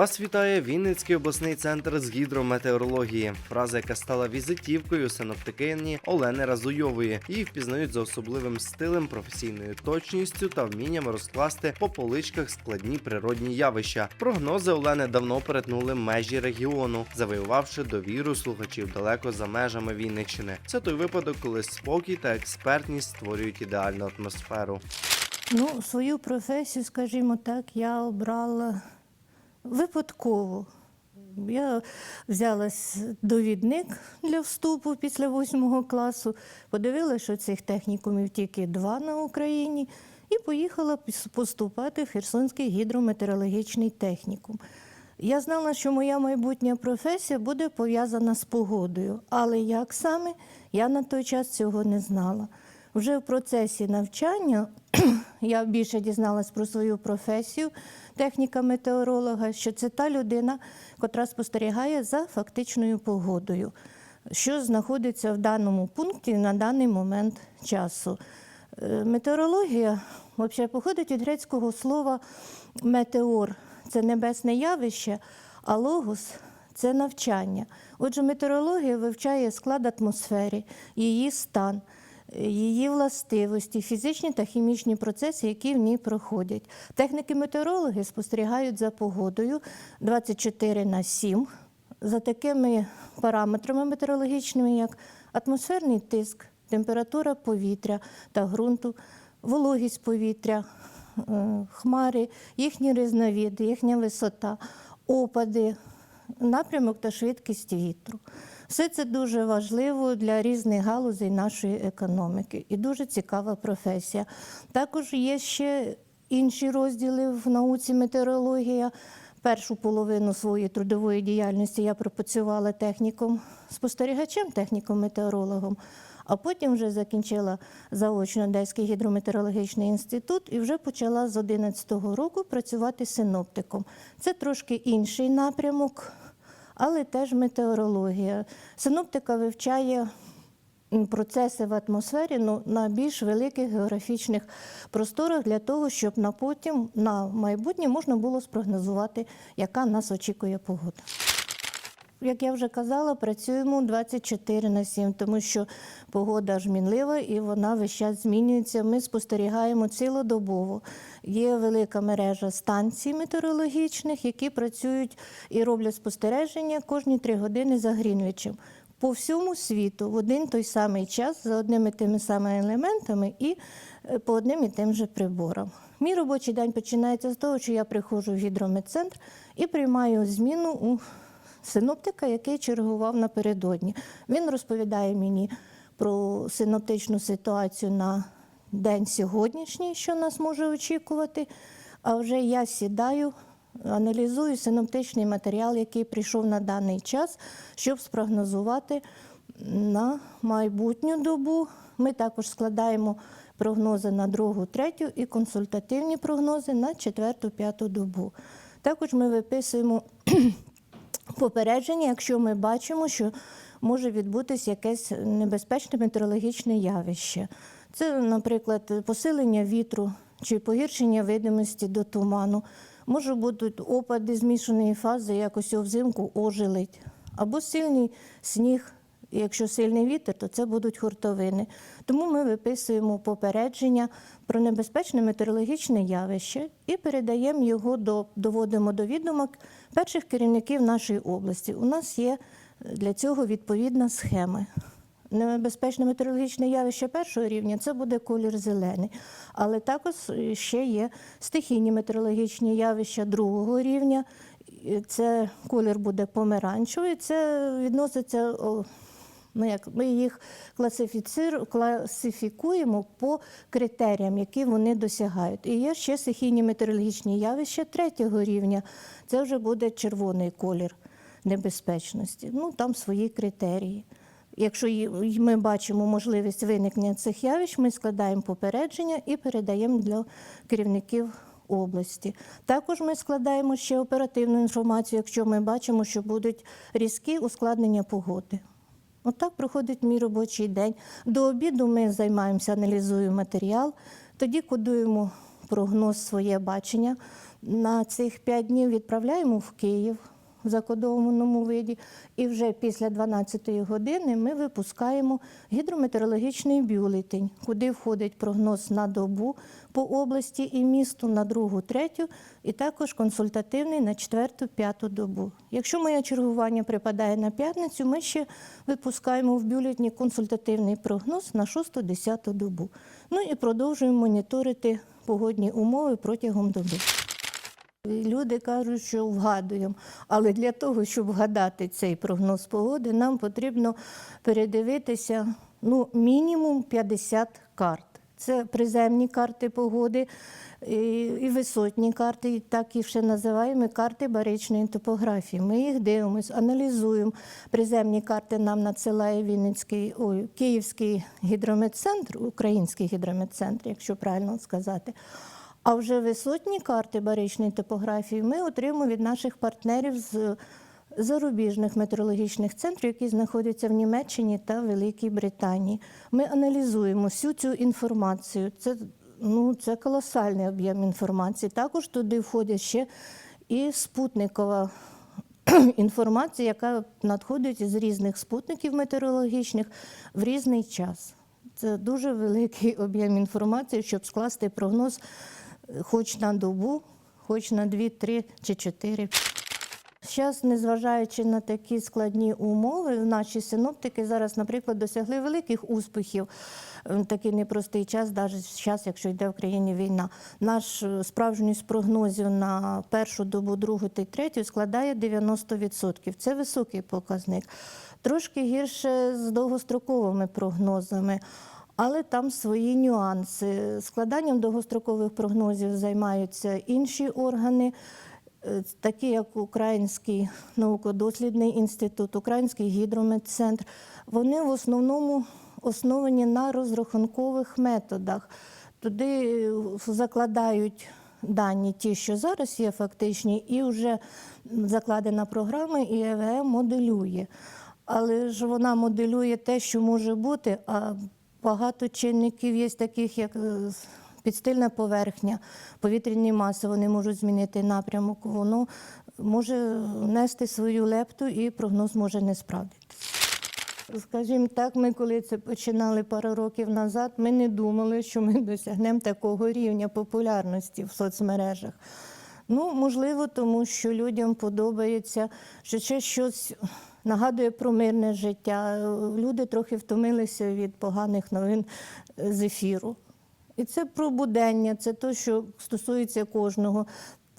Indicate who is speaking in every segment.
Speaker 1: Вас вітає Вінницький обласний центр з гідрометеорології. Фраза, яка стала візитівкою синоптикині Олени Разуйової. Її впізнають за особливим стилем, професійною точністю та вмінням розкласти по поличках складні природні явища. Прогнози Олени давно перетнули межі регіону, завоювавши довіру слухачів далеко за межами Вінниччини. Це той випадок, коли спокій та експертність створюють ідеальну атмосферу.
Speaker 2: Ну, свою професію, скажімо так, я обрала випадково. Я взялась довідник для вступу після восьмого класу, подивилася, що цих технікумів тільки два на Україні, і поїхала поступати в Херсонський гідрометеорологічний технікум. Я знала, що моя майбутня професія буде пов'язана з погодою, але як саме, я на той час цього не знала. Вже в процесі навчання я більше дізналась про свою професію техніка метеоролога, що це та людина, котра спостерігає за фактичною погодою, що знаходиться в даному пункті на даний момент часу. Е, Метеорологія взагалі походить від грецького слова метеор це небесне явище, а логос це навчання. Отже, метеорологія вивчає склад атмосфери, її стан, її властивості, фізичні та хімічні процеси, які в ній проходять. Техніки метеорологи спостерігають за погодою 24 на 7, за такими параметрами метеорологічними, як атмосферний тиск, температура повітря та ґрунту, вологість повітря, е, хмари, їхні різновиди, їхня висота, опади, напрямок та швидкість вітру. Все це дуже важливо для різних галузей нашої економіки і дуже цікава професія. Також є ще інші розділи в науці метеорологія. Першу половину своєї трудової діяльності я пропрацювала техніком, спостерігачем, техніком метеорологом, а потім вже закінчила заочно Одеський гідрометеорологічний інститут і вже почала з 2011 року працювати синоптиком. Це трошки інший напрямок, але теж метеорологія. Синоптика вивчає процеси в атмосфері ну, на більш великих географічних просторах для того, щоб на потім, на майбутнє можна було спрогнозувати, яка нас очікує погода. Як я вже казала, працюємо 24 на 7, тому що погода ж мінлива і вона весь час змінюється. Ми спостерігаємо цілодобово. Є велика мережа станцій метеорологічних, які працюють і роблять спостереження кожні три години за Грінвічем. По всьому світу в один той самий час за одними тими самими елементами і е, по одним і тим же приборам. Мій робочий день починається з того, що я приходжу в гідрометцентр і приймаю зміну у синоптика, який чергував напередодні. Він розповідає мені про синоптичну ситуацію на день сьогоднішній, що нас може очікувати. А вже я сідаю, аналізую синоптичний матеріал, який прийшов на даний час, щоб спрогнозувати на майбутню добу. Ми також складаємо прогнози на другу, третю і консультативні прогнози на четверту, п'яту добу. Також ми виписуємо попередження, якщо ми бачимо, що може відбутися якесь небезпечне метеорологічне явище. Це, наприклад, посилення вітру чи погіршення видимості до туману. Може будуть опади змішаної фази, якось взимку ожеледь, або сильний сніг. Якщо сильний вітер, то це будуть хуртовини. Тому ми виписуємо попередження про небезпечне метеорологічне явище і передаємо його до доводимо до відомок перших керівників нашої області. У нас є для цього відповідна схема. Небезпечне метеорологічне явище першого рівня це буде колір зелений. Але також ще є стихійні метеорологічні явища другого рівня. Це колір буде помаранчевий. Це відноситься. Ну, як ми їх класифікуємо по критеріям, які вони досягають. І є ще стихійні метеорологічні явища третього рівня. Це вже буде червоний колір небезпечності. Ну там свої критерії. Якщо ми бачимо можливість виникнення цих явищ, ми складаємо попередження і передаємо для керівників області. Також ми складаємо ще оперативну інформацію, якщо ми бачимо, що будуть різкі ускладнення погоди. Отак проходить мій робочий день. До обіду ми займаємося, аналізуємо матеріал, тоді кодуємо прогноз, своє бачення. На цих п'ять днів відправляємо в Київ закодованому виді, і вже після 12-ї години ми випускаємо гідрометеорологічний бюлетень, куди входить прогноз на добу по області і місту на другу, третю, і також консультативний на четверту, п'яту добу. Якщо моє чергування припадає на п'ятницю, ми ще випускаємо в бюлетні консультативний прогноз на шосту, десяту добу. Ну і продовжуємо моніторити погодні умови протягом доби. Люди кажуть, що вгадуємо, але для того, щоб вгадати цей прогноз погоди, нам потрібно передивитися ну, мінімум 50 карт. Це приземні карти погоди і, і висотні карти, і так їх ще називаємо карти баричної топографії. Ми їх дивимося, аналізуємо. Приземні карти нам надсилає Вінницький, ой, Київський гідрометцентр, український гідрометцентр, якщо правильно сказати. А вже висотні карти баричної топографії ми отримуємо від наших партнерів з зарубіжних метеорологічних центрів, які знаходяться в Німеччині та Великій Британії. Ми аналізуємо всю цю інформацію. Це, ну, це колосальний об'єм інформації. Також туди входять ще і спутникова інформація, яка надходить з різних спутників метеорологічних в різний час. Це дуже великий об'єм інформації, щоб скласти прогноз хоч на добу, хоч на дві, три чи чотири. Зараз, незважаючи на такі складні умови, наші синоптики зараз, наприклад, досягли великих успіхів такий непростий час, навіть зараз, якщо йде в країні війна. Наш е, справжність прогнозів на першу добу, другу та третю складає 90%. Це високий показник. Трошки гірше з довгостроковими прогнозами. Але там свої нюанси. Складанням довгострокових прогнозів займаються інші органи, е, такі як Український науково-дослідний інститут, Український гідрометцентр. Вони в основному основані на розрахункових методах. Туди закладають дані, ті, що зараз є фактичні, і вже закладена програма, і ЕВМ моделює. Але ж вона моделює те, що може бути, а багато чинників є таких, як е, підстильна поверхня, повітряні маси, вони можуть змінити напрямок, воно може нести свою лепту і прогноз може не справдитися. Скажімо так, ми коли це починали пару років назад, ми не думали, що ми досягнемо такого рівня популярності в соцмережах. Ну, можливо, тому що людям подобається, що це щось нагадує про мирне життя. Люди трохи втомилися від поганих новин з ефіру. І це про будення, це те, що стосується кожного.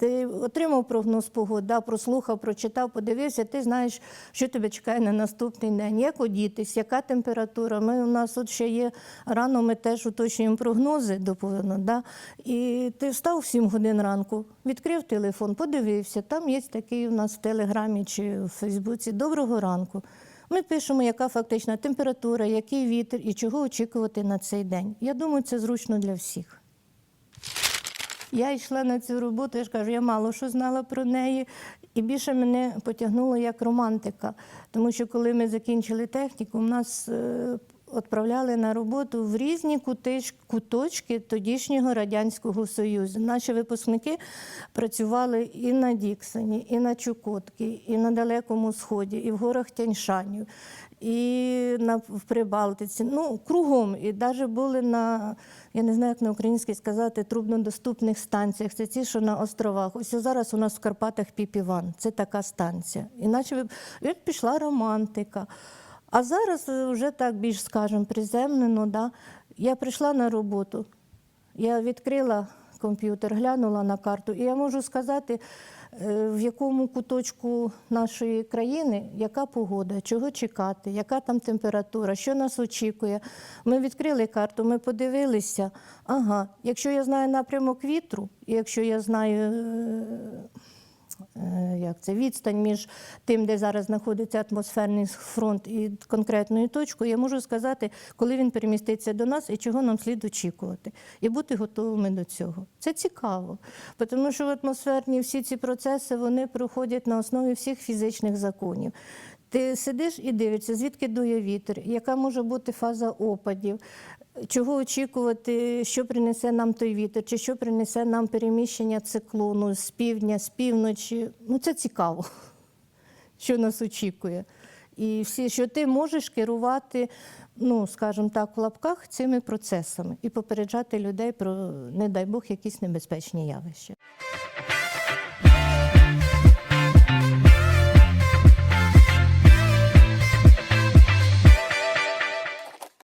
Speaker 2: Ти отримав прогноз погоди, да, прослухав, прочитав, подивився, ти знаєш, що тебе чекає на наступний день, як одітись, яка температура. Ми, у нас от ще є рано, ми теж уточнюємо прогнози доповідно. Да? І ти встав в 7 годин ранку, відкрив телефон, подивився. Там є такий у нас в Телеграмі чи в Фейсбуці Доброго ранку. Ми пишемо, яка фактична температура, який вітер і чого очікувати на цей день. Я думаю, це зручно для всіх. Я йшла на цю роботу, я ж кажу, я мало що знала про неї, і більше мене потягнуло як романтика. Тому що коли ми закінчили техніку, нас е, відправляли на роботу в різні куточки тодішнього Радянського Союзу. Наші випускники працювали і на Діксоні, і на Чукотці, і на Далекому Сході, і в горах Тяньшанів, і на, в Прибалтиці. Ну, кругом. І навіть були на, я не знаю, як на українській сказати, труднодоступних станціях. Це ті, що на островах. Ось зараз у нас в Карпатах Піпіван. Це така станція. Іначе от пішла романтика. А зараз е, вже так більш, скажемо, приземлено. Да? Я прийшла на роботу, я відкрила комп'ютер, глянула на карту, і я можу сказати, е, в якому куточку нашої країни яка погода, чого чекати, яка там температура, що нас очікує. Ми відкрили карту, ми подивилися. Ага, якщо я знаю напрямок вітру, і якщо я знаю. Е, Як це відстань між тим, де зараз знаходиться атмосферний фронт і конкретною точкою, я можу сказати, коли він переміститься до нас і чого нам слід очікувати, і бути готовими до цього. Це цікаво, тому що в атмосферні всі ці процеси вони проходять на основі всіх фізичних законів. Ти сидиш і дивишся, звідки дує вітер, яка може бути фаза опадів, чого очікувати, що принесе нам той вітер, чи що принесе нам переміщення циклону з півдня, з півночі. Ну це цікаво, що нас очікує. І всі, що ти можеш керувати, ну скажімо так, в лапках цими процесами і попереджати людей про, не дай Бог, якісь небезпечні явища.